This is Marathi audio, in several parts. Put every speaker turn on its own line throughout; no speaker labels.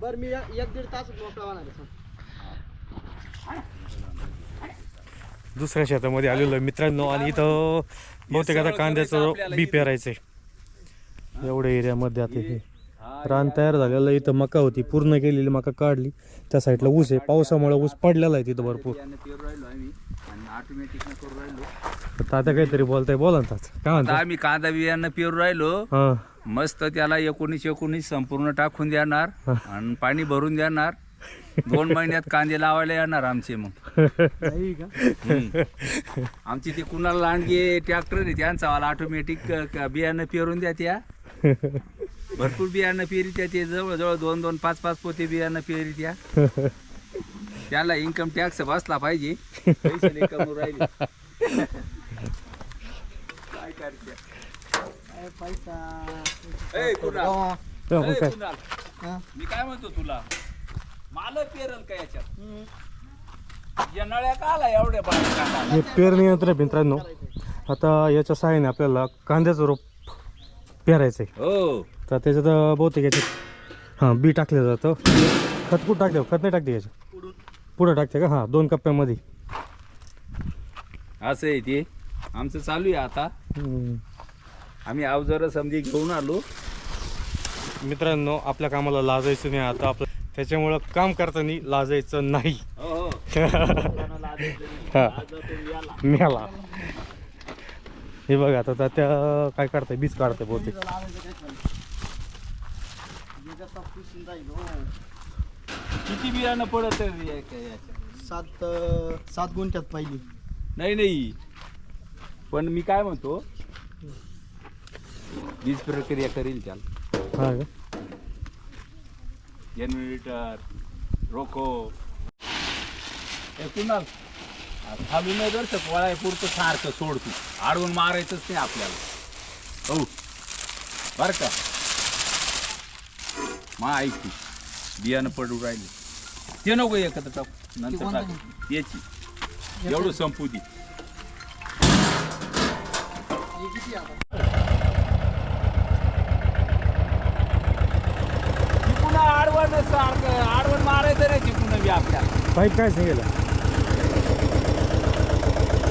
बर मी एक दीड तास मोकळा होणार आहे.
दुसऱ्या शेतामध्ये आलेलो मित्रांनो आणि इथं बहुतेक आता कांद्याचं बी पेरायचंय. एवढ्या एरियामध्ये आता हे रान तयार झालेलं. इथं मका होती पूर्ण केलेली मका काढली. त्या साईडला ऊस आहे. पावसामुळे ऊस पडलेला आहे तिथं भरपूर.
ऑटोमॅटिक करू राहिलो.
तर आता काहीतरी बोलताय बोला ना तात्या. काय
आता
म्हणता
आम्ही कांदा बियाणं पेरू राहिलो.
हा.
मस्त त्याला एकोणीस एकोणीस संपूर्ण टाकून देणार आणि पाणी भरून देणार. दोन महिन्यात कांदे लावायला येणार आमचे मग.
नाही का?
हम्म. आमची ते कुणाला लांडगे ट्रॅक्टर आहे त्यांचा वाला ऑटोमॅटिक बियाणं पेरून द्या त्या. भरपूर बियाणं पेरी त्या ते जवळजवळ दोन दोन पाच पाच पोते बियाणं पेरी त्या. त्याला इन्कम टॅक्स बसला पाहिजे. पैसे नाही कमवून राहिले. काय करते?
काय पैसा.
ए, कुणाल.
गावा.
तर मग
ए,
काय?
कुणाल,
हा.
मी काय म्हणतो तुला? माल पेरल का याच्यात? या नळ्या का आला एवढ्या बाहेर
हे पेरणी यंत्र आहे मित्रांनो. आता याच्या सहाय्याने आपल्याला कांद्याचं रोप पेरायचं आहे
हो.
तर त्याच्यात बहुतेक याच्यात हां बी टाकलं जातं. खत कुठं टाकते खत नाही टाकते याच्यात. पुढं टाकते का? हां दोन कप्प्यामध्ये.
असं आहे ते. आमचं चालू आहे आता.
हम्म.
आम्ही अवजार समजी घेऊन आलो.
मित्रांनो आपल्या कामाला लाजायचं नाही आता. आपलं त्याच्यामुळं काम करताना लाजायचं नाही.
हो
हा. मिळाला. हे बघा आता त्या- त्या काय काढताय? बीज काढताय बहुतेक.
किती बियाणं पडत?
सात अं, सात गुंठ्यात पहिली.
नाही नाही. पण मी काय म्हणतो बीज प्रक्रिया करील त्याला.
हा का?
जनरेटर रोको. हे कुणाल? खालून नाही जर पोळाय पुरतं सारखं सोडतो आडवून मारायचंच नाही आपल्याला. हो. बर का? मा ऐकू बियाणं पडू राहिले. ते नको एकत्र टाक. नंतर
कोणतं?
टाक. त्याची एवढं संपू दे. आडवण सारखं आडवण मारायचं रे पुन्हा बी आपल्याला
पाईप नाही गेला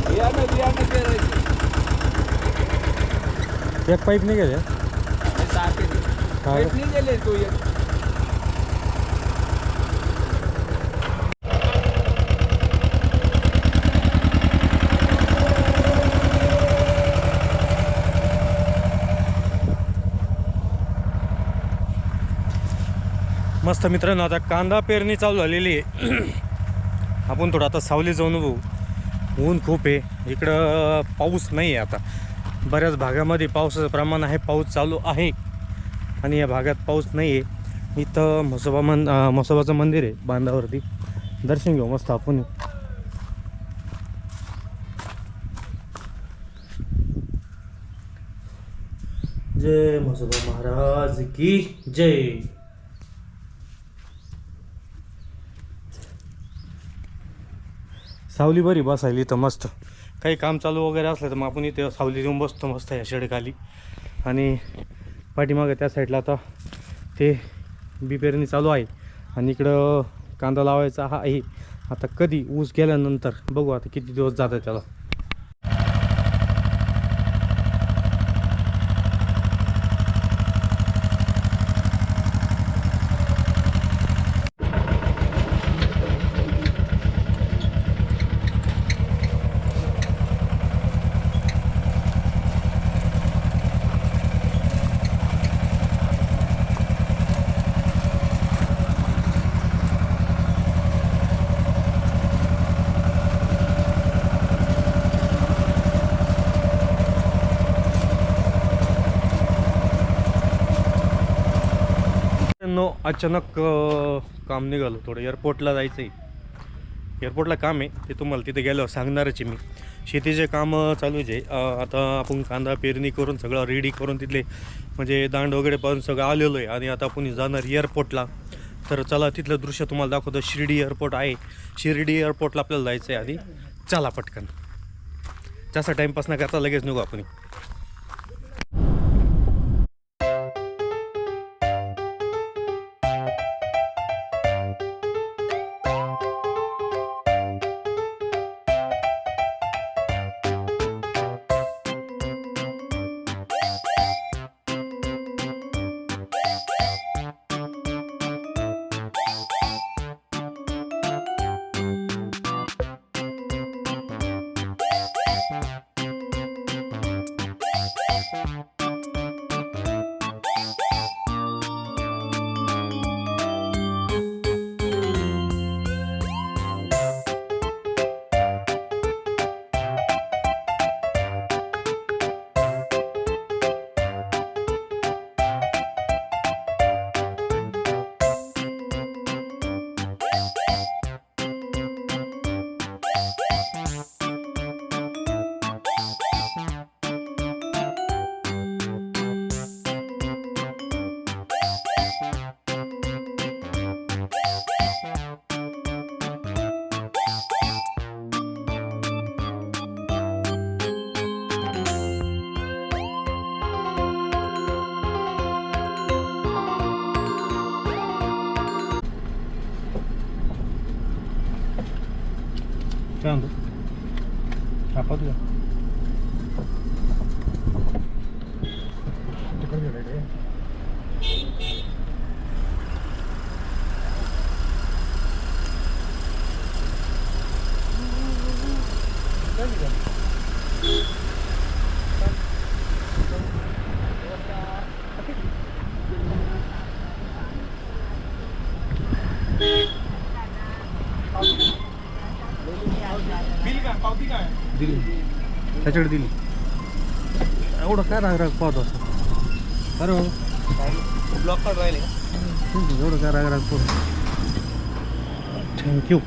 बियाणं बियाणं पेरायचं
एक पाईप नाही गेल्या
हे सारखे. ते.
काय?
नाही गेले तो एक.
मस्त मित्रांनो आता कांदा पेरणी चालू झालेली आहे. आपण थोडं आता सावली जाऊन बघू. ऊन खूप आहे. इकडं पाऊस नाही आहे आता. बऱ्याच भागामध्ये पावसाचं प्रमाण आहे पाऊस चालू आहे. आणि या भागात पाऊस नाही आहे इथं म्हसोबा मन म्हसोबाचं मंदिर आहे बांधावरती. दर्शन घेऊ मस्त आपण. जय म्हसोबा महाराज की जय. सावली बरी बसायली तर मस्त. काही काम चालू वगैरे असलं तर मग आपण इथे सावली देऊन बसतो मस्त या शेडखाली. आणि पाठीमागं त्या साईडला आता ते बी पेरणी चालू आहे. आणि इकडं कांदा लावायचा हा आहे. आता कधी ऊस गेल्यानंतर बघू आता किती दिवस जातात त्याला. नो अचानक काम निघालं थोडं. एअरपोर्टला जायचं आहे एअरपोर्टला काम आहे. ते तुम्हाला तिथे गेल्यावर सांगणारच आहे मी. शेतीचे कामं चालूच आहे आता आपण कांदा पेरणी करून सगळं रेडी करून तिथले म्हणजे दांड वगैरे पाहून सगळं आलेलो आहे. आणि आता आपण जाणार एअरपोर्टला तर चला तिथलं दृश्य तुम्हाला दाखवतो. शिर्डी एअरपोर्ट आहे. शिर्डी एअरपोर्टला आपल्याला जायचं आहे आधी. चला पटकन. जसा टाईमपास न करता लगेच निघू आपण. काय म्हणतो कापा तुझा दिली त्याच्याकडे दिली. एवढं काय राग राग पाहत असं? अरे
ब्लॉक काढ राहिले.
एवढं काय राग राग पाहतो? थँक्यू